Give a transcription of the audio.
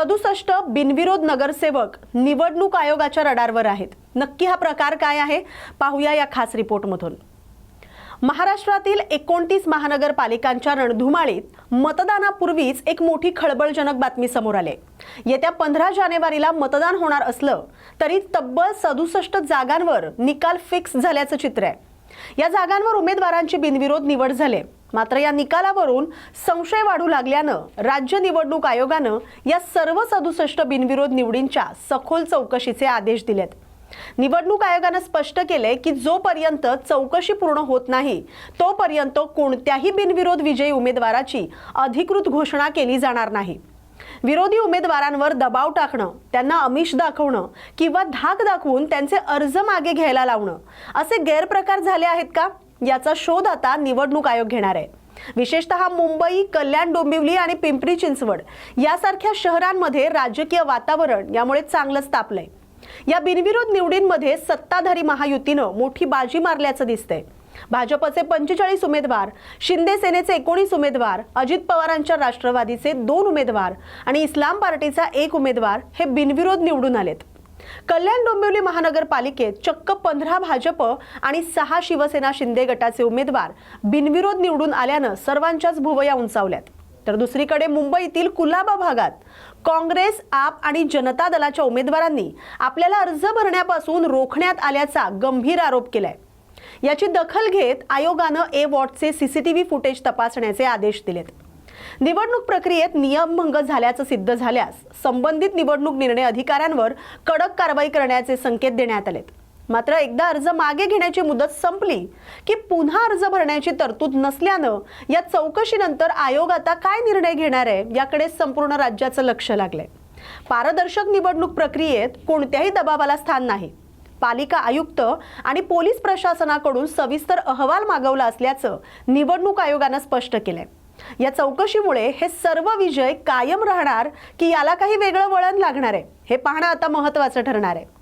सदुसष्ट बिनविरोध नगरसेवक निवडणूक आयोगाच्या रडारवर आहेत. नक्की हा प्रकार काय आहे? पाहूया या खास रिपोर्टमधून. महाराष्ट्रातील एकोणतीस महानगरपालिकांच्या रणधुमाळीत मतदानापूर्वीच एक मोठी खळबळजनक बातमी समोर आली. येत्या पंधरा जानेवारीला मतदान होणार असलं तरी तब्बल सदुसष्ट जागांवर निकाल फिक्स झाल्याचं चित्र आहे. या जागांवर उमेदवारांची बिनविरोध निवड झाले. मात्र या निकालावरून संशय वाढू लागल्यानं राज्य निवडणूक आयोगानं या सर्व सदुसष्ट बिनविरोध निवडींच्या सखोल चौकशीचे आदेश दिलेत. निवडणूक आयोगानं स्पष्ट केलंय की जोपर्यंत चौकशी पूर्ण होत नाही तोपर्यंत कोणत्याही बिनविरोध विजयी उमेदवाराची अधिकृत घोषणा केली जाणार नाही. विरोधी उमेदवारांवर दबाव टाकणं त्यांना अमिष दाखवणं किंवा धाक दाखवून त्यांचे अर्ज मागे घ्यायला लावणं असे गैरप्रकार झाले आहेत का? याचा शोध आता निवडणूक आयोग घेणार आहे. विशेषतः मुंबई कल्याण डोंबिवली आणि पिंपरी चिंचवड यासारख्या शहरांमध्ये राजकीय वातावरण यामुळे चांगलंच तापलंय. या बिनविरोध निवडींमध्ये सत्ताधारी महायुतीनं मोठी बाजी मारल्याचं दिसतंय. भाजपचे पंचेचाळीस उमेदवार शिंदे सेनेचे एकोणीस उमेदवार अजित पवारांच्या राष्ट्रवादीचे दोन उमेदवार आणि इस्लाम पार्टीचा एक उमेदवार हे बिनविरोध निवडून आलेत. कल्याण डोंबिवली महानगरपालिकेत चक्क पंधरा भाजप आणि सहा शिवसेना शिंदे गटाचे उमेदवार बिनविरोध निवडून आल्यानं सर्वांच्याच भुवया उंचावल्यात. तर दुसरीकडे मुंबईतील कुलाबा भागात काँग्रेस आप आणि जनता दलाच्या उमेदवारांनी आपल्याला अर्ज भरण्यापासून रोखण्यात आल्याचा गंभीर आरोप केलाय. याची दखल घेत आयोगानं ए वॉटचे सीसीटीव्ही फुटेज तपासण्याचे आदेश दिलेत. निवडणूक प्रक्रियेत नियमभंग झाल्याचं सिद्ध झाल्यास संबंधित निवडणूक निर्णय अधिकाऱ्यांवर कडक कारवाई करण्याचे संकेत देण्यात आलेत. मात्र एकदा अर्ज मागे घेण्याची मुदत संपली की पुन्हा अर्ज भरण्याची तरतूद नसल्यानं या चौकशीनंतर आयोग आता काय निर्णय घेणार आहे याकडे संपूर्ण राज्याचं लक्ष लागलंय. पारदर्शक निवडणूक प्रक्रियेत कोणत्याही दबावाला स्थान नाही. पालिका आयुक्त आणि पोलीस प्रशासनाकडून सविस्तर अहवाल मागवला असल्याचं निवडणूक आयोगानं स्पष्ट केलंय. या चौकशीमुळे हे सर्व विजय कायम राहणार की याला काही वेगळं वळण लागणार आहे हे पाहणं आता महत्त्वाचं ठरणार आहे.